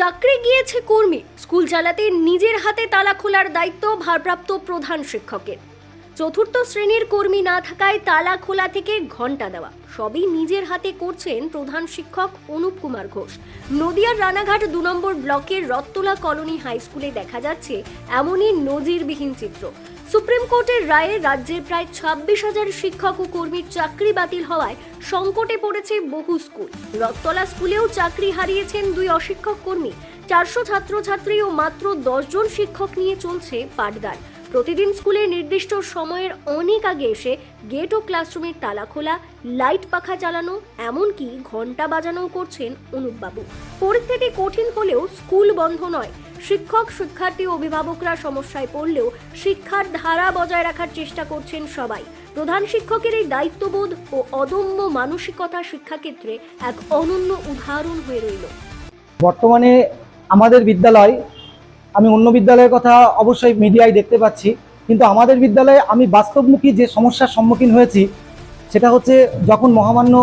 চাকরি গিয়েছে কর্মী। স্কুল চালাতে নিজের হাতে তালা খোলার দায়িত্ব ভারপ্রাপ্ত প্রধান শিক্ষকের। চতুর্থ শ্রেণির কর্মী না থাকায় তালা খোলা থেকে ঘণ্টা দেওয়া। সবই নিজের হাতে করছেন প্রধান শিক্ষক অনুপ কুমার ঘোষ। নদিয়ার রানাঘাট দু নম্বর ব্লকের রত্তলা কলোনি হাই স্কুলে দেখা যাচ্ছে এমনই নজিরবিহীন চিত্র। সুপ্রিম কোর্টের রায়ে রাজ্যের প্রায় ছাব্বিশ হাজার শিক্ষক ও কর্মীর চাকরি বাতিল হওয়ায় সংকটে পড়েছে বহু স্কুল। রত্তলা স্কুলেও চাকরি হারিয়েছেন দুই অশিক্ষক কর্মী। চারশো ছাত্রছাত্রী ও মাত্র দশজন শিক্ষক নিয়ে চলছে পাঠদান। প্রতিদিন স্কুলের নির্দিষ্ট সময়ের অনেক আগে এসে গেট ও ক্লাসরুমের তালা খোলা, লাইট পাখা চালানো, এমনকি ঘণ্টা বাজানোও করছেন অনুপবাবু। পরিস্থিতি কঠিন হলেও স্কুল বন্ধ নয়। শিক্ষক, শিক্ষার্থী, অভিভাবকরা সমস্যায় পড়লেও শিক্ষার ধারা বজায় রাখার চেষ্টা করছেন সবাই। প্রধান শিক্ষকের এই দায়িত্ববোধ ও অদম্য মানসিকতা শিক্ষাক্ষেত্রে এক অনন্য উদাহরণ হয়ে রইল। বর্তমানে আমাদের বিদ্যালয়, আমি অন্য বিদ্যালয়ের কথা অবশ্যই মিডিয়ায় দেখতে পাচ্ছি, কিন্তু আমাদের বিদ্যালয়ে আমি বাস্তবমুখী যে সমস্যার সম্মুখীন হয়েছি, সেটা হচ্ছে যখন মহামান্য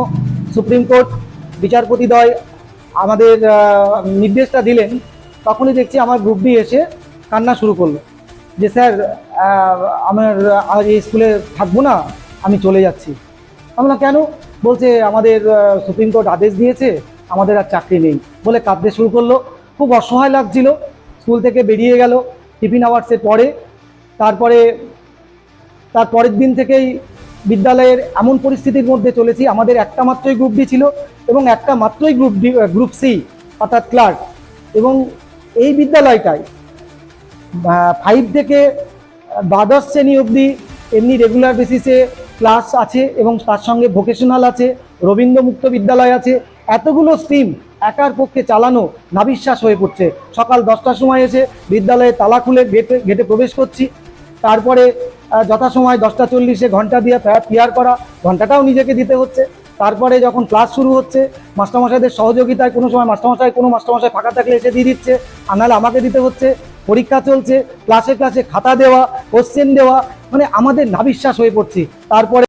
সুপ্রিম কোর্ট বিচারপতিদ্বয় আমাদের নির্দেশটা দিলেন তখনই দেখছি আমার গ্রুপ ডি এসে কান্না শুরু করল। যে, স্যার আমার আজ এই স্কুলে থাকব না, আমি চলে যাচ্ছি। আমি বললাম, কেন? বলছে, আমাদের সুপ্রিম কোর্ট আদেশ দিয়েছে, আমাদের আর চাকরি নেই। বলে কাঁদতে শুরু করল। খুব অসহায় লাগছিল। স্কুল থেকে বেরিয়ে গেল টিফিন আওয়ার্সের পরে। তারপরে তার পরের দিন থেকেই বিদ্যালয়ের এমন পরিস্থিতির মধ্যে চলেছি। আমাদের একটা মাত্রই গ্রুপ ডি ছিল এবং একটা মাত্রই গ্রুপ ডি গ্রুপ সি অর্থাৎ ক্লার্ক এবং এই বিদ্যালয়টায় ফাইভ থেকে দ্বাদশ শ্রেণি অবধি এমনি রেগুলার বেসিসে ক্লাস আছে এবং তার সঙ্গে ভোকেশনাল আছে, রবীন্দ্র মুক্ত বিদ্যালয় আছে, এতগুলো স্ট্রিম একার পক্ষে চালানো নাবিশ্বাস হয়ে পড়ছে। সকাল দশটার সময় এসে বিদ্যালয়ে তালা খুলে গেটে গেটে প্রবেশ করছি। তারপরে যথাসময় দশটা চল্লিশে ঘণ্টা দিয়ে প্রায় পিয়ার করা, ঘন্টাটাও নিজেকে দিতে হচ্ছে। তারপরে যখন ক্লাস শুরু হচ্ছে, মাস্টারমশাইদের সহযোগিতায় কোনো সময় মাস্টারমশাই কোনো মাস্টারমশাই ফাঁকা থাকলে এসে দিয়ে দিচ্ছে, আর নাহলে আমাকে দিতে হচ্ছে, পরীক্ষা চলছে ক্লাসে ক্লাসে খাতা দেওয়া কোশ্চেন দেওয়া মানে আমাদের নাবিশ্বাস হয়ে পড়ছে। তারপরে